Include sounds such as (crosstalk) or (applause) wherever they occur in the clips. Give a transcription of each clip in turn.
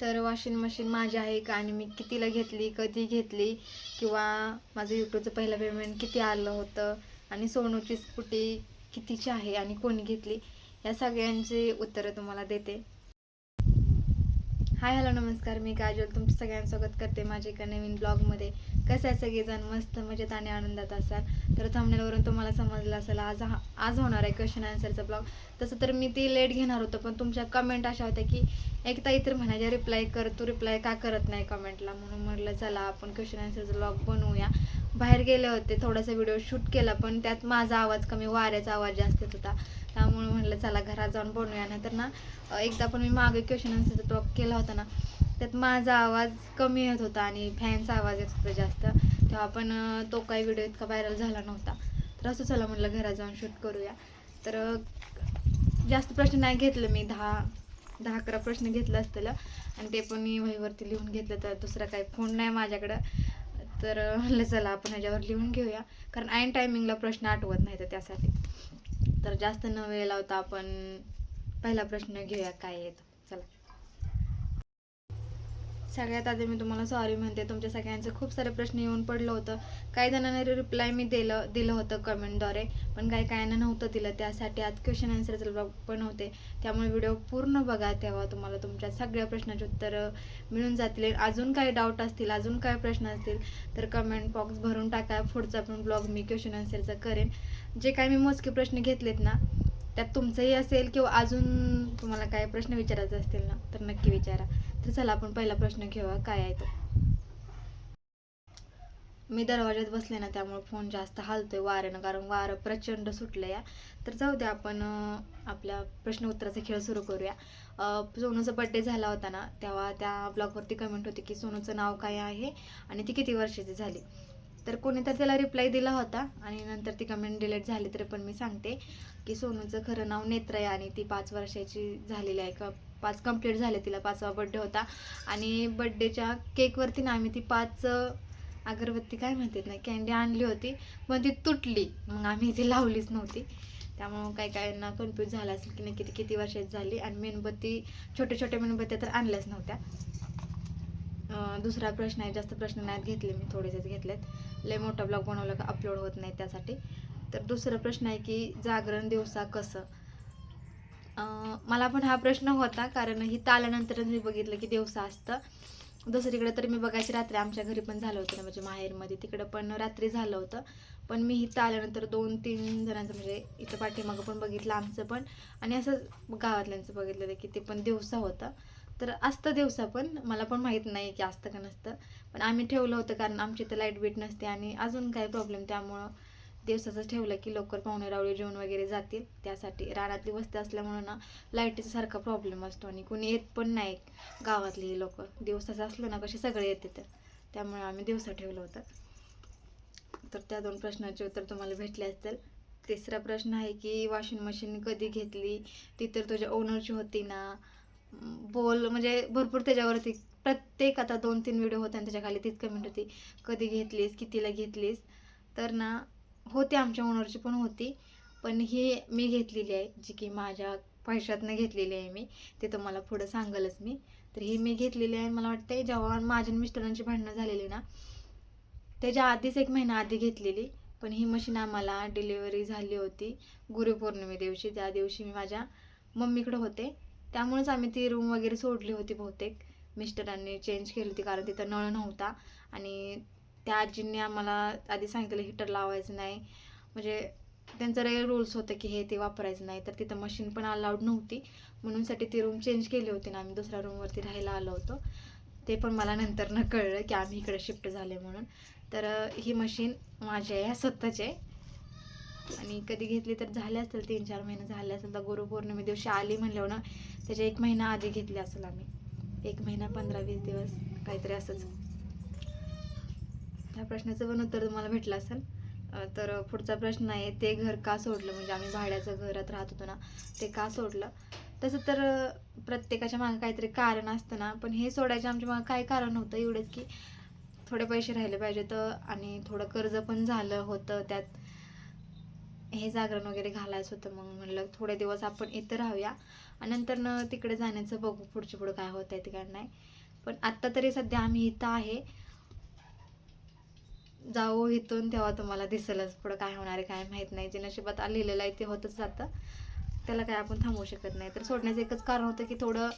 तर washing machine माझी आहे का? आणि मी कितीला घेतली कधी घेतली? किंवा माझं यूट्यूबचं पहिलं पेमेंट किती आलं होतं? आणि सोनूची स्कूटी कितीची आहे? आणि कोणी घेतली? या सगळ्यांची उत्तरं तुम्हाला देते. हाय हॅलो नमस्कार. मी काजोल. तुमचं सगळ्यांचं स्वागत करते माझ्या एका नवीन ब्लॉगमध्ये. कसं आहे सगळेजण? मस्त मजेत आणि आनंदात असाल? तर थांबण्यावरून तुम्हाला समजलं असेल आज हा आज होणार आहे क्वेश्चन आन्सरचा ब्लॉग तसं तर मी ती लेट घेणार होतं पण तुमच्या कमेंट अशा होत्या की एकदा इतर म्हणायच्या रिप्लाय कर तू रिप्लाय का करत नाही? कमेंटला म्हणून म्हटलं चला आपण क्वेश्चन आन्सरचा ब्लॉग बनवूया. बाहेर गेले होते थोडासा व्हिडिओ शूट केला पण त्यात माझा आवाज कमी वाऱ्याचा आवाज जास्त येत होता. त्यामुळे म्हटलं चला घरात जाऊन बनवूया नाहीतर ना एकदा पण मी मागे क्वेश्चन आन्सरचा टॉक केला होता ना त्यात माझा आवाज कमी येत होता आणि फॅनचा आवाज येत होता जास्त. तेव्हा पण तो काही व्हिडिओ इतका व्हायरल झाला नव्हता. तर असं चला म्हटलं घरात जाऊन शूट करूया. तर जास्त प्रश्न नाही घेतलं मी दहा दहा अकरा प्रश्न घेतलं असतील. आणि ते पण मी वहीवरती लिहून घेतलं तर दुसरा काही फोन नाही माझ्याकडं. तर म्हणलं चला आपण ह्याच्यावर लिहून घेऊया. कारण ऐन टायमिंगला प्रश्न आठवत नाही तर त्यासाठी. तर जास्त न वेळ लावता आपण पहिला प्रश्न घेऊया काय येतो चला. सगळ्यात आधी मी तुम्हाला सॉरी म्हणते. तुमच्या सगळ्यांचं खूप सारे प्रश्न येऊन पडलं होतं. काही जणांना रिप्लाय मी दिलं दिलं होतं कमेंटद्वारे पण काही काहींना नव्हतं दिलं. त्यासाठी आज क्वेश्चन आन्सरचं ब्लॉग पण होते त्यामुळे व्हिडिओ पूर्ण बघा तेव्हा तुम्हाला तुमच्या सगळ्या प्रश्नाची उत्तरं मिळून जातील. अजून काही डाऊट असतील अजून काय प्रश्न असतील तर कमेंट बॉक्स भरून टाका. पुढचा पण ब्लॉग मी क्वेश्चन आन्सरचा करेन. जे काही मी मोजके प्रश्न घेतलेत ना त्यात तुमचंही असेल किंवा अजून तुम्हाला काय प्रश्न विचारायचे असतील ना तर नक्की विचारा. तर चला आपण पहिला प्रश्न घेऊया. काय आहे तो? मी दरवाज्यात बसले ना त्यामुळे फोन जास्त हालतोय वाऱ्यानं कारण वारं प्रचंड सुटलं या तर जाऊ द्या आपण आपल्या प्रश्न उत्तराचा खेळ सुरू करूया. अं, सोनूचा बड्डे झाला होता ना तेव्हा त्या ब्लॉगवरती कमेंट होती की सोनूचं नाव काय आहे आणि ती किती वर्षाची झाली? तर कोणी तर त्याला रिप्लाय दिला होता आणि नंतर ती कमेंट डिलीट झाली तरी पण मी सांगते की सोनूचं खरं नाव नेत्र आहे आणि ती पाच वर्षाची झालेली आहे. का पाच कंप्लीट झाले तिला पाचवा बड्डे होता. आणि बड्डेच्या केकवरती ना आम्ही ती पाच अगरबत्ती काय म्हणतात ना कॅन्डी आणली होती. पण ती तुटली. मग आम्ही ती लावलीच नव्हती. त्यामुळं काही काहींना कन्फ्यूज झालं असेल की नक्की ती किती वर्षाची झाली. आणि मेणबत्ती छोट्या छोट्या मेणबत्त्या तर आणल्याच नव्हत्या. दुसरा प्रश्न आहे जास्त प्रश्न नाहीत घेतले मी थोडेसेच घेतलेत. लय मोठा ब्लॉग बनवला का अपलोड होत नाही त्यासाठी. तर दुसरा प्रश्न आहे की जागरण दिवसा कसं? मला पण हा प्रश्न होता कारण इथं आल्यानंतर मी बघितलं की दिवसा असतं. दुसरीकडे तर मी बघायची रात्री आमच्या घरी पण झालं होतं ना म्हणजे माहेरमध्ये. तिकडं पण रात्री झालं होतं. पण मी इथं आल्यानंतर दोन तीन जणांचं म्हणजे इथं पाठीमागं पण बघितलं आमचं पण. आणि असं गावातल्यांचं बघितलेलं की ते पण दिवसा होतं. तर असतं दिवसा पण. मला पण माहीत नाही की असतं का नसतं. पण आम्ही ठेवलं होतं कारण आमची इथं लाइट बीट नसते आणि अजून काही प्रॉब्लेम त्यामुळं दिवसाचं ठेवलं की लवकर पाहुणे रावळे जेवण वगैरे जातील. त्यासाठी रानातली वस्ती असल्यामुळं ना लाईटीचा सारखा प्रॉब्लेम असतो आणि कोणी येत पण नाही गावातली लोक. दिवसाचं असलं ना कसे सगळे येते तर त्यामुळे आम्ही दिवसा ठेवलं होतं. तर त्या दोन प्रश्नाचे उत्तर तुम्हाला भेटले असतील. तिसरा प्रश्न आहे की वॉशिंग मशीन कधी घेतली? ती तर तुझ्या ओनरची होती ना. बोल म्हणजे भरपूर त्याच्यावरती. प्रत्येक आता दोन तीन व्हिडिओ होते आणि त्याच्याखाली तीच कमेंट होती. कधी घेतलीस कितीला घेतलीस? तर ना होती आमच्या ओनरची पण होती. पण ही मी घेतलेली आहे जी की माझ्या पैशातनं घेतलेली आहे मी. ते तुम्हाला पुढं सांगलच मी. तर ही मी घेतलेली आहे मला वाटते जेव्हा माझ्या मिस्टरांची भांडणं झालेली ना त्याच्या आधीच एक महिना आधी घेतलेली. पण ही मशीन आम्हाला डिलिव्हरी झाली होती गुरुपौर्णिमे दिवशी. त्या दिवशी मी माझ्या मम्मीकडे होते. त्यामुळेच आम्ही ती रूम वगैरे सोडली होती बहुतेक. मिस्टरांनी चेंज केली होती कारण तिथं नळ नव्हता. आणि त्या आजींनी आम्हाला आधी सांगितलं हिटर लावायचं नाही. म्हणजे त्यांचं रे रूल्स होतं की हे ते वापरायचं नाही. तर तिथं मशीन पण अलाउड नव्हती. म्हणूनसाठी ती रूम चेंज केली होती ना आम्ही दुसऱ्या रूमवरती राहायला आलो होतो. ते पण मला नंतर न कळलं की आम्ही इकडे शिफ्ट झाले म्हणून. तर ही मशीन माझी आहे स्वतःची आहे. आणि कधी घेतली तर झाले असतील तीन चार महिने झाले असेल तर गुरुपौर्णिमे दिवशी आली म्हणल्यावर ना त्याच्या एक महिना आधी घेतली असेल आम्ही. एक महिना पंधरा वीस दिवस काहीतरी असंच. त्या प्रश्नाचं पण उत्तर तुम्हाला भेटलं असेल. तर पुढचा प्रश्न आहे ते घर का सोडलं? म्हणजे आम्ही भाड्याचं घरात राहत होतो ना ते का सोडलं? तसं तर प्रत्येकाच्या मागे काहीतरी कारण असतं ना पण हे सोडायचं आमच्या मागे काय कारण होतं एवढंच की थोडे पैसे राहिले पाहिजे तर आणि थोडं कर्ज पण झालं होतं त्यात. हे जागरण वगैरे घालायचं होतं मग म्हणलं थोडे दिवस आपण इथं राहूया. आणि नंतर न तिकडे जाण्याचं बघू पुढच्या पुढं काय होत आहे ते काय नाही. पण आत्ता तरी सध्या आम्ही इथं आहे. जाऊ इथून तेव्हा तुम्हाला दिसेलच पुढं काय होणार आहे काय माहीत नाही. जे नशिबात लिहिलेलं आहे ते होतच जातं. त्याला काय आपण थांबवू शकत नाही. तर सोडण्याचं एकच कारण होतं की थोडं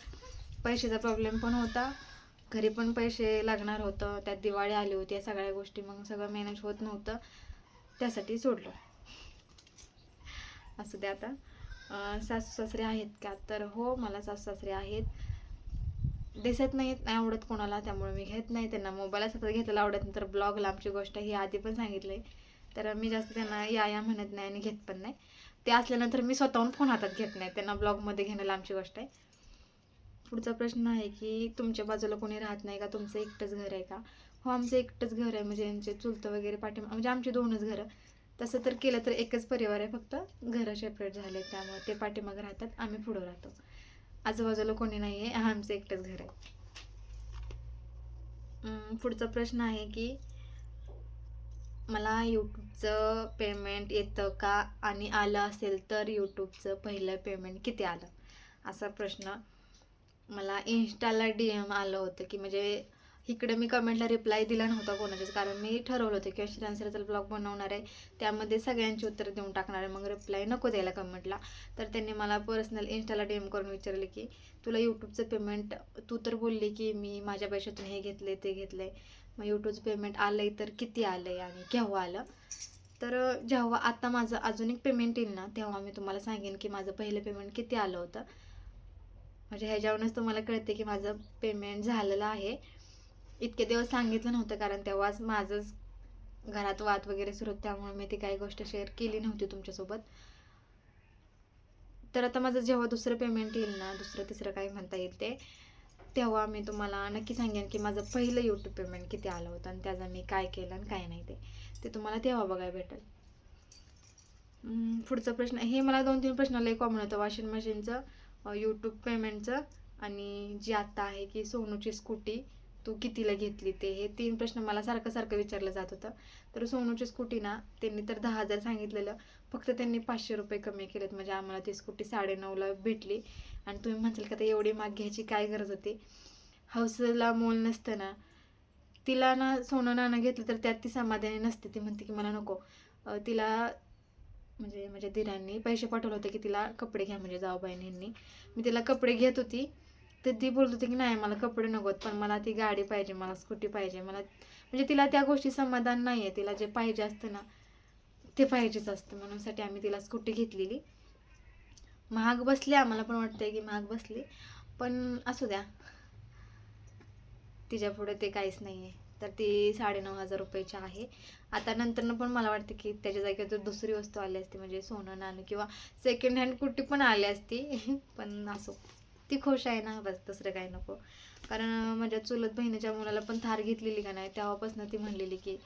पैशाचा प्रॉब्लेम पण होता. घरी पण पैसे लागणार होतं. त्यात दिवाळी आली होती या सगळ्या गोष्टी मग सगळं मॅनेज होत नव्हतं. त्यासाठी सोडलं. असं द्या आता. सासू सासरे आहेत का? तर हो मला सासू सासरे आहेत. दिसत नाहीत नाही आवडत कोणाला त्यामुळे मी घेत नाही त्यांना. मोबाईलच सतत घेतलेला आवडत नाही तर ब्लॉग लांबची गोष्ट ही आधी पण सांगितली. तर मी जास्त त्यांना या या म्हणत नाही आणि घेत पण नाही. ते असल्यानंतर मी स्वतःहून फोन हातात घेत नाही. त्यांना ब्लॉगमध्ये घेणं लांबची गोष्ट आहे. पुढचा प्रश्न आहे की तुमच्या बाजूला कोणी राहत नाही का? तुमचं एकटंच घर आहे का? हो आमचं एकटंच घर आहे. म्हणजे यांचे चुलतं वगैरे पाठी म्हणजे आमची दोनच घरं. तसं तर केलं तर एकच परिवार आहे फक्त. घरं सेपरेट झाले त्यामुळे ते पाठीमागं राहतात. आम्ही पुढं राहतो. आजूबाजूला कोणी नाही आहे आमचं एकटंच घर आहे. पुढचा प्रश्न आहे की मला यूट्यूबचं पेमेंट येतं का? आणि आलं असेल तर यूट्यूबचं पहिलं पेमेंट किती आलं? असा प्रश्न मला इन्स्टाला डी एम आलं होतं की म्हणजे इकडे मी कमेंटला रिप्लाय दिला नव्हता कोणाच्याच. कारण मी ठरवलं होतं क्वेश्चन आन्सरचा ब्लॉग बनवणार आहे. त्यामध्ये सगळ्यांची उत्तरं देऊन टाकणार आहे. मग रिप्लाय नको द्यायला कमेंटला. तर त्यांनी मला पर्सनल इन्स्टाला डी एम करून विचारले की तुला यूट्यूबचं पेमेंट तू तर बोलली की मी माझ्या पैशातून हे घेतले ते घेतले मग यूट्यूबचं पेमेंट आलं आहे तर किती आलं आहे आणि केव्हा आलं? तर जेव्हा आता माझं अजून एक पेमेंट येईल ना तेव्हा मी तुम्हाला सांगेन की माझं पहिलं पेमेंट किती आलं होतं. म्हणजे ह्याच्यावरूनच तुम्हाला कळते की माझं पेमेंट झालेलं आहे. इतके दिवस सांगितलं नव्हतं कारण तेव्हाच माझंच घरात वाद वगैरे सुरू होते त्यामुळे मी ती काही गोष्ट शेअर केली नव्हती तुमच्यासोबत. तर आता माझं जेव्हा दुसरं पेमेंट येईल ना दुसरं तिसरं काय म्हणता येईल ते तेव्हा मी तुम्हाला नक्की सांगेन की माझं पहिलं यूट्यूब पेमेंट किती आलं होतं आणि त्याचं मी काय केलं आणि काय नाही ते. ते तुम्हाला तेव्हा बघायला भेटेल. पुढचा प्रश्न हे मला दोन तीन प्रश्न लय कॉमन होतं. वॉशिंग मशीनचं यूट्यूब पेमेंटचं आणि जी आत्ता आहे की सोनूची स्कूटी तू कितीला घेतली ते? हे तीन प्रश्न मला सारखं सारखं विचारलं जात होतं. तर सोनूची स्कूटी ना त्यांनी तर दहा हजार सांगितलेलं. फक्त त्यांनी पाचशे रुपये कमी केलेत. म्हणजे आम्हाला ती स्कूटी साडेनऊला भेटली. आणि तुम्ही म्हणसाल का ते एवढी माग घ्यायची काय गरज होती? हौसला मोल नसतं ना. तिला ना सोनं नाणं घेतलं तर त्यात ती समाधानी नसते. ती म्हणते की मला नको. तिला म्हणजे माझ्या दिरांनी पैसे पाठवले होते की तिला कपडे घ्या म्हणजे जाऊबाईंनी. मी तिला कपडे घेत होती. तर ती बोलत होती की नाही मला कपडे नकोत पण मला ती गाडी पाहिजे मला स्कूटी पाहिजे मला म्हणजे तिला त्या गोष्टी समाधान नाही आहे तिला जे पाहिजे असतं ना ते पाहिजेच असतं. म्हणून साठी आम्ही तिला स्कूटी घेतलेली. महाग बसली आम्हाला पण वाटतंय की महाग बसली. पण असू द्या. तिच्या पुढे ते काहीच नाही आहे तर ती साडेनऊ हजार रुपयाची आहे. आता नंतरनं पण मला वाटतं की त्याच्या जागी जर दुसरी वस्तू आली असती म्हणजे सोनं नाणं किंवा सेकंड हँड कुठे पण आली असती. (laughs) पण असो. ती खुश आहे ना बस दुसरं काही नको. कारण माझ्या चुलत बहिणीच्या मुलाला पण थार घेतलेली का नाही तेव्हापासून ती म्हणलेली की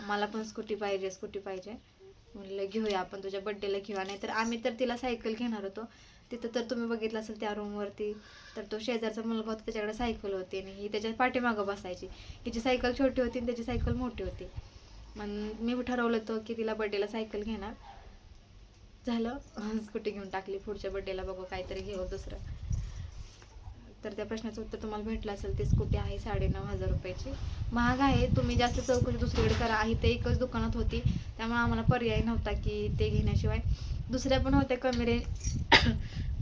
मला पण स्कूटी पाहिजे स्कूटी पाहिजे. म्हणलं घेऊया आपण तुझ्या बड्डेला घेऊया. नाही तर आम्ही तर तिला सायकल घेणार होतो. तिथं तर तुम्ही बघितलं असेल त्या रूमवरती तर तो शेजारचा मुलगा होता त्याच्याकडे सायकल होती आणि ही त्याच्या पाठीमागं बसायची. हिची सायकल छोटी होती आणि त्याची सायकल मोठी होती. मग मी ठरवलं होतं की तिला बड्डेला सायकल घेणार. झालं स्कूटी घेऊन टाकली पुढच्या बड्डेला बघू काहीतरी घेऊ दुसरं. तर त्या प्रश्नाचं उत्तर तुम्हाला भेटलं असेल ती स्कूटी आहे साडेनऊ हजार रुपयाची. महाग आहे तुम्ही जास्त चौकशी दुसरीकडे करा. आहे ते एकच दुकानात होती त्यामुळे आम्हाला पर्याय नव्हता की ते घेण्याशिवाय. दुसऱ्या पण होत्या कमी रेंज (coughs)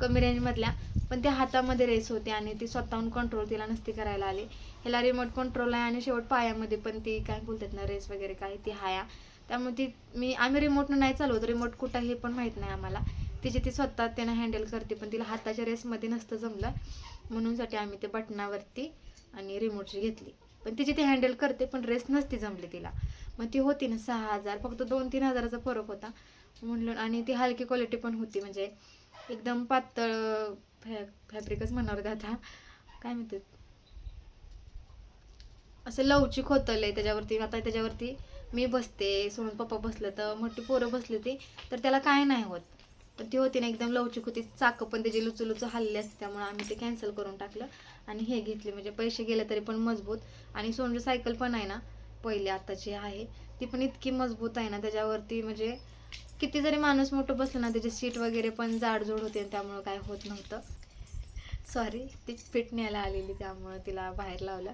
कमी रेंजमधल्या पण त्या हातामध्ये रेस होती आणि ती स्वतःहून कंट्रोल तिला नसती करायला आली. ह्याला रिमोट कंट्रोल आहे आणि शेवट पायामध्ये पण ती काय बोलतात ना रेस वगैरे काय ती हाया. त्यामुळे ती मी आम्ही रिमोटनं नाही चालवत रिमोट कुठं हे पण माहीत नाही आम्हाला. तिची ती स्वतः त्यानं हँडल करते पण तिला हाताच्या रेसमध्ये नसतं जमलं. म्हणूनसाठी आम्ही ते बटनावरती आणि रिमोटची घेतली. पण तिची ती हँडल करते पण रेस नसती जमली तिला. मग ती होती ना सहा हजार फक्त दोन तीन हजाराचा फरक होता. म्हणलं आणि ती हलकी क्वालिटी पण होती म्हणजे एकदम पातळ फॅ फॅब्रिकच म्हणणार दादा आता. काय म्हणते? असं लवचिक होतं लय त्याच्यावरती. आता त्याच्यावरती मी बसते सोडून पप्पा बसलं तर मोठी पोरं बसली ती तर त्याला काय नाही होत. पण ती होती ना एकदम लवचिक होती. चाकं पण त्याची लुचू लुचू असते त्यामुळे आम्ही ते कॅन्सल करून टाकलं आणि हे घेतले. म्हणजे पैसे गेले तरी पण मजबूत. आणि सोनूची सायकल पण आहे ना पहिली आत्ताची आहे. ती पण इतकी मजबूत आहे ना त्याच्यावरती म्हणजे किती जरी माणूस मोठं बसलं ना त्याची सीट वगैरे पण जाडजूड होते आणि त्यामुळं काय होत नव्हतं. सॉरी ती फिट न्यायला आलेली त्यामुळं तिला बाहेर लावलं.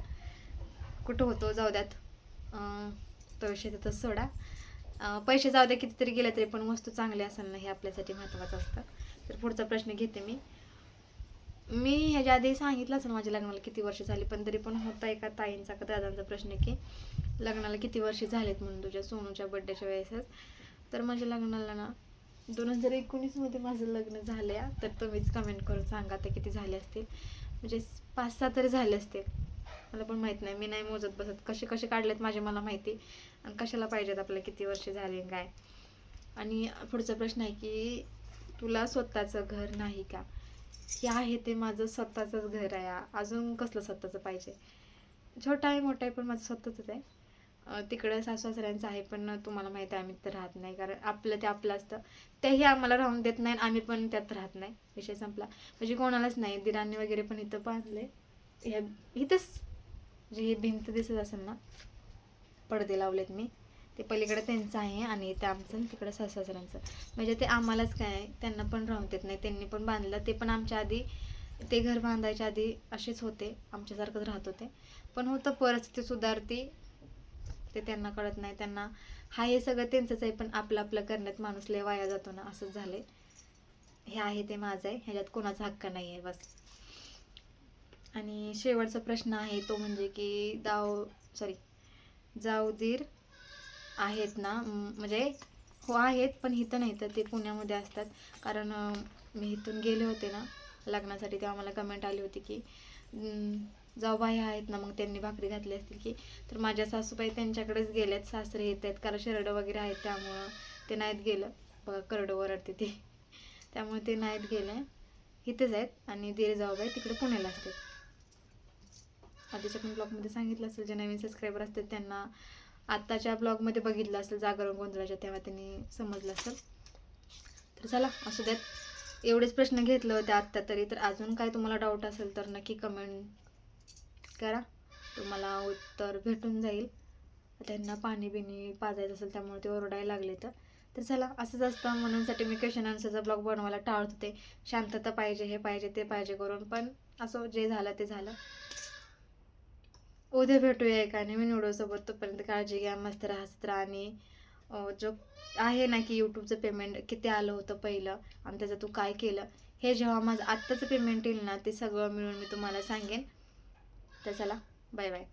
कुठं होतो जाऊ द्यात. तो विषय तिथं सोडा. पैसे जाऊ द्या कितीतरी गेले तरी पण वस्तू चांगली असेल ना हे आपल्यासाठी महत्त्वाचं असतं. तर पुढचा प्रश्न घेते मी. मी ह्याच्या आधी सांगितलं असेल माझ्या लग्नाला किती वर्ष झाली पण तरी पण होता एका ताईंचा का दादांचा प्रश्न की लग्नाला किती वर्ष झालेत म्हणून तुझ्या सोनूच्या बड्डेच्या वेळेसच. तर माझ्या लग्नाला ना दोन हजार एकोणीसमध्ये माझं लग्न झालं तर तुम्हीच कमेंट करून सांगा ते किती झाले असतील. म्हणजे पाच सहा तरी झाले असतील. मला पण माहीत नाही मी नाही मोजत बसत. कसे कसे काढलेत माझे मला माहिती. आणि कशाला पाहिजेत आपल्याला किती वर्ष झाले काय? आणि पुढचा प्रश्न आहे की तुला स्वतःचं घर नाही का? हे आहे ते माझं स्वतःचंच घर आहे. अजून कसलं स्वतःचं पाहिजे? छोटा आहे मोठा आहे पण माझं स्वतःचंच आहे. तिकडं सासू सासऱ्यांचं आहे पण तुम्हाला माहिती आहे आम्ही तर राहत नाही. कारण आपलं ते आपलं असतं. तेही आम्हाला राहून देत नाही आम्ही पण त्यात राहत नाही. विषय संपला. म्हणजे कोणालाच नाही. दिरांनी वगैरे पण इथं बांधले ह्या इथंच. जे हे भिंत दिसत असेल ना? पडदे लावलेत मी. ते पलीकडे त्यांचं आहे आणि ते आमचं तिकडं सासऱ्यांचं म्हणजे ते आम्हालाच काय आहे, त्यांना पण राहून देत नाही त्यांनी पण बांधलं. ते पण आमच्या आधी ते घर बांधायच्या आधी असेच होते आमच्यासारखंच राहत होते. पण होतं परिस्थिती सुधारती. ते त्यांना कळत नाही त्यांना हा हे सगळं त्यांचंच आहे पण आपलं आपलं करण्यात माणूस लय वाया जातो ना असंच झाले हे आहे ते माझं आहे ह्याच्यात कोणाचा हक्क नाही आहे बस. आणि शेवटचा प्रश्न आहे तो म्हणजे की दाव सॉरी जाऊदीर आहेत ना म्हणजे हो आहेत पण इथं नाही तर ते पुण्यामध्ये असतात. कारण मी इथून गेले होते ना लग्नासाठी तेव्हा मला कमेंट आली होती की जाऊबाई आहेत ना. मग त्यांनी भाकरी घातली असतील की तर माझ्या सासूबाई त्यांच्याकडेच गेल्यात सासरे येत आहेत कारण शरडं वगैरे आहेत त्यामुळं ते नाहीत गेलं. बघा करडं वरडते ते. त्यामुळे ते नाहीत गेले. इथेच आहेत आणि दीर जाऊबाई तिकडे पुण्याला असतात. आधीच्या पण ब्लॉगमध्ये सांगितलं असेल जे नवीन सबस्क्रायबर असतात त्यांना आत्ताच्या ब्लॉगमध्ये बघितलं असेल जागरण गोंधळाच्या तेव्हा त्यांनी समजलं असेल. तर चला असू द्यात. एवढेच प्रश्न घेतले होते आत्ता तरी तर अजून काय तुम्हाला डाऊट असेल तर नक्की कमेंट करा. तुम्हाला उत्तर भेटून जाईल. त्यांना पाणी बिणी पाजायचं असेल त्यामुळे ते ओरडायला लागले तर. तर चला असंच असतं. म्हणूनसाठी मी क्वेश्चन आन्सरचा ब्लॉग बनवायला टाळत होते. शांतता पाहिजे हे पाहिजे ते पाहिजे करून पण असं जे झालं ते झालं. उद्या भेटूया एका नवीन व्हिडिओसोबत तोपर्यंत काळजी घ्या मस्त राहा सत्र आणि जो आहे ना की यूट्यूबचं पेमेंट किती आलं होतं पहिलं आणि त्याचं तू काय केलं हे जेव्हा माझं आत्ताचं पेमेंट येईल ना ते सगळं मिळून मी तुम्हाला सांगेन. तर चला बाय बाय